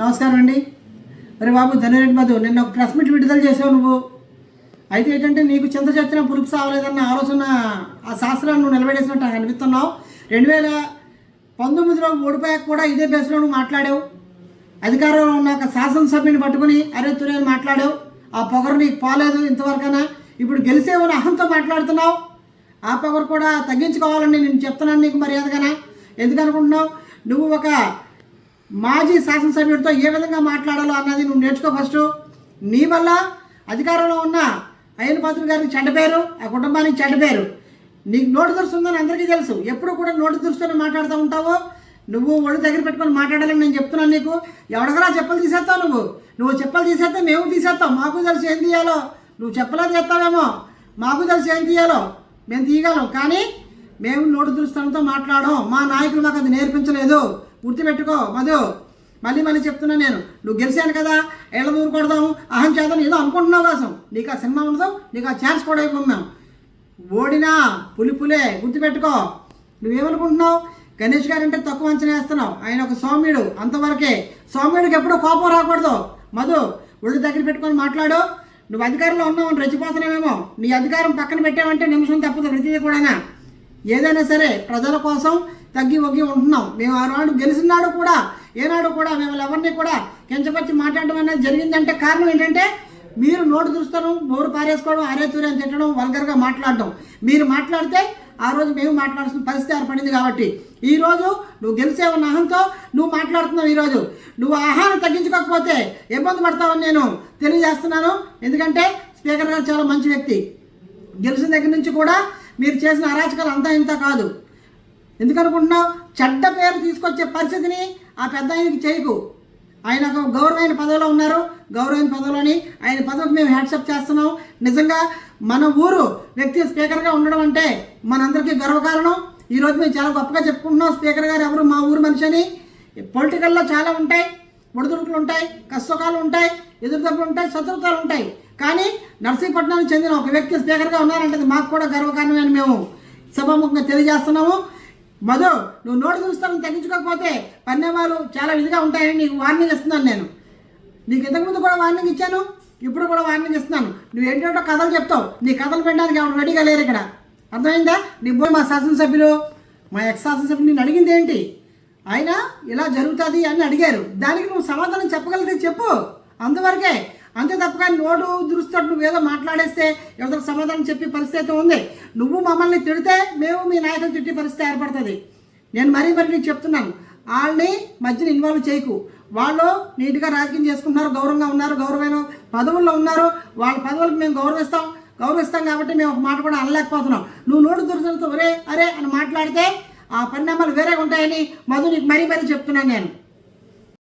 నమస్కారం అండి. మరి బాబు ధనిరెడ్డి మధు నిన్న ఒక ప్రెస్ మీట్ విడుదల చేసావు నువ్వు. అయితే ఏంటంటే నీకు చింత చచ్చిన పులుపు సావలేదన్న ఆలోచన ఆ శాస్త్రాన్ని నువ్వు నిలబెట్టేసినట్టు నాకు అనిపిస్తున్నావు. రెండు వేల పంతొమ్మిదిలో ఓడిపోయాక కూడా ఇదే బేస్లో నువ్వు మాట్లాడావు. అధికారంలో ఉన్న ఒక శాసనసభ్యుని పట్టుకుని అరే తురేని మాట్లాడావు. ఆ పొగరు నీకు పోలేదు ఇంతవరకైనా. ఇప్పుడు గెలిసేవని అహంతో మాట్లాడుతున్నావు. ఆ పొగరు కూడా తగ్గించుకోవాలని నేను చెప్తున్నాను నీకు మర్యాదగానే? ఎందుకనుకుంటున్నావు నువ్వు ఒక మాజీ శాసనసభ్యుడితో ఏ విధంగా మాట్లాడాలో అన్నది నువ్వు నేర్చుకో ఫస్ట్. నీ వల్ల అధికారంలో ఉన్న అయ్యన్ పాత్ర గారికి చెడ్డ పేరు ఆ కుటుంబానికి చెడ్డ పేరు. నీకు నోటు దురుస్తుందని అందరికీ తెలుసు. ఎప్పుడు కూడా నోటు దొరుకుతూనే మాట్లాడుతూ ఉంటావు? నువ్వు ఒళ్ళు దగ్గర పెట్టుకొని మాట్లాడాలని నేను చెప్తున్నాను నీకు. ఎవడగరా చెప్పలు తీసేస్తావు నువ్వు? నువ్వు చెప్పలు తీసేస్తే మేము తీసేస్తాం. మాకు తెలుసు ఏం తీయాలో. నువ్వు చెప్పలా తీస్తావేమో? మాకు తెలుసు ఏం తీయాలో. మేము తీయగలం. కానీ మేము నోటు దురుస్తానంతో మాట్లాడడం మా నాయకులు మాకు అది నేర్పించలేదు. గుర్తుపెట్టుకో మధు. మళ్ళీ మళ్ళీ చెప్తున్నా నేను. నువ్వు గెలిచాను కదా ఏళ్ళ దూరు కొడదాం అహం చేద్దాం ఏదో అనుకుంటున్నావు కోసం నీకు ఆ సినిమా ఉండదు నీకు ఆ ఛాన్స్ కూడా ఇవ్వం ఓడినా పులి పులే గుర్తుపెట్టుకో. నువ్వేమనుకుంటున్నావు? గణేష్ గారు అంటే తక్కువ అంచనా వేస్తున్నావు. ఆయన ఒక సౌమ్యుడు అంతవరకే. సౌమ్యుడికి ఎప్పుడూ కోపం రాకూడదు. మధు ఒళ్ళు దగ్గర పెట్టుకొని మాట్లాడు. నువ్వు అధికారంలో ఉన్నావు అని రెచ్చిపోతున్నావేమో. నీ అధికారం పక్కన పెట్టావంటే నిమిషం తప్పదు ప్రతిదీ కూడా ఏదైనా సరే ప్రజల కోసం తగ్గి ఒగ్గి ఉంటున్నాం. మేము ఆనాడు గెలిచినాడు కూడా ఏనాడు కూడా మిమ్మల్ని ఎవరిని కూడా కించపరిచి మాట్లాడడం అనేది జరిగిందంటే కారణం ఏంటంటే మీరు నోటు దురుస్తాను నోరు పారేసుకోవడం అరే అని తిట్టడం వల్గర్గా మాట్లాడడం మీరు మాట్లాడితే ఆ రోజు మేము మాట్లాడాల్సిన పరిస్థితి ఏర్పడింది కాబట్టి. ఈ రోజు నువ్వు గెలిచేవన్న అహంతో నువ్వు మాట్లాడుతున్నావు ఈరోజు నువ్వు ఆహారం తగ్గించుకోకపోతే ఇబ్బంది పడతావని నేను తెలియజేస్తున్నాను. ఎందుకంటే స్పీకర్ గారు చాలా మంచి వ్యక్తి. గెలిచిన దగ్గర నుంచి కూడా మీరు చేసిన అరాచకాలు అంతా ఇంత కాదు. ఎందుకనుకుంటున్నావు? చెడ్డ పేరు తీసుకొచ్చే పరిస్థితిని ఆ పెద్ద ఆయనకి చేయకు. ఆయన ఒక గౌరవమైన పదవిలో ఉన్నారు. గౌరవమైన పదవిలోని ఆయన పదవికి మేము హ్యాట్సప్ చేస్తున్నాం. నిజంగా మన ఊరు వ్యక్తి స్పీకర్గా ఉండడం అంటే మనందరికీ గర్వకారణం. ఈరోజు మేము చాలా గొప్పగా చెప్పుకుంటున్నాం. స్పీకర్ గారు ఎవరు? మా ఊరు మనిషి అని. పొలిటికల్లో చాలా ఉంటాయి. ముడిదుడుకులు ఉంటాయి కష్టకాలు ఉంటాయి ఎదురుదెబ్బలు ఉంటాయి శత్రుతాలు ఉంటాయి కానీ నర్సీపట్నానికి చెందిన ఒక వ్యక్తి స్పీకర్గా ఉన్నారంటే మాకు కూడా గర్వకారణమే అని మేము సభాముఖంగా తెలియజేస్తున్నాము. మధు నువ్వు నోటి చూస్తాను తగ్గించుకోకపోతే పరిణామాలు చాలా విధిగా ఉంటాయని నీకు వార్నింగ్ ఇస్తున్నాను నేను. నీకు ఇంతకుముందు కూడా వార్నింగ్ ఇచ్చాను ఇప్పుడు కూడా వార్నింగ్ ఇస్తున్నాను. నువ్వు ఏంటంటో కథలు చెప్తావు నీ కథలు పెట్టడానికి ఎవరు రెడీగా లేరు ఇక్కడ. అర్థమైందా? నీ పోయి మా శాసనసభ్యులు మా ఎక్స్ శాసనసభ్యులు నేను అడిగింది ఏంటి? ఆయన ఇలా జరుగుతుంది అని అడిగారు. దానికి నువ్వు సమాధానం చెప్పగలిగితే చెప్పు. అంతవరకే. అంతే తప్ప కానీ నోటు దురుస్తాడు నువ్వు ఏదో మాట్లాడేస్తే ఎవరికి సమాధానం చెప్పే పరిస్థితి అయితే ఉంది. నువ్వు మమ్మల్ని తిడితే మేము మీ నాయకులు తిట్టే పరిస్థితి ఏర్పడుతుంది. నేను మరీ మరి నీకు చెప్తున్నాను. వాళ్ళని మధ్యన ఇన్వాల్వ్ చేయకు. వాళ్ళు నీట్గా రాజకీయం చేసుకుంటున్నారు గౌరవంగా ఉన్నారు గౌరవమైన పదవుల్లో ఉన్నారు. వాళ్ళ పదవులకు మేము గౌరవిస్తాం. గౌరవిస్తాం కాబట్టి మేము ఒక మాట కూడా అనలేకపోతున్నాం. నువ్వు నోటు దురుసలతో ఒరే అరే అని మాట్లాడితే ఆ పరిణామాలు వేరేగా ఉంటాయని మధు నీకు మరీ మరీ చెప్తున్నాను నేను.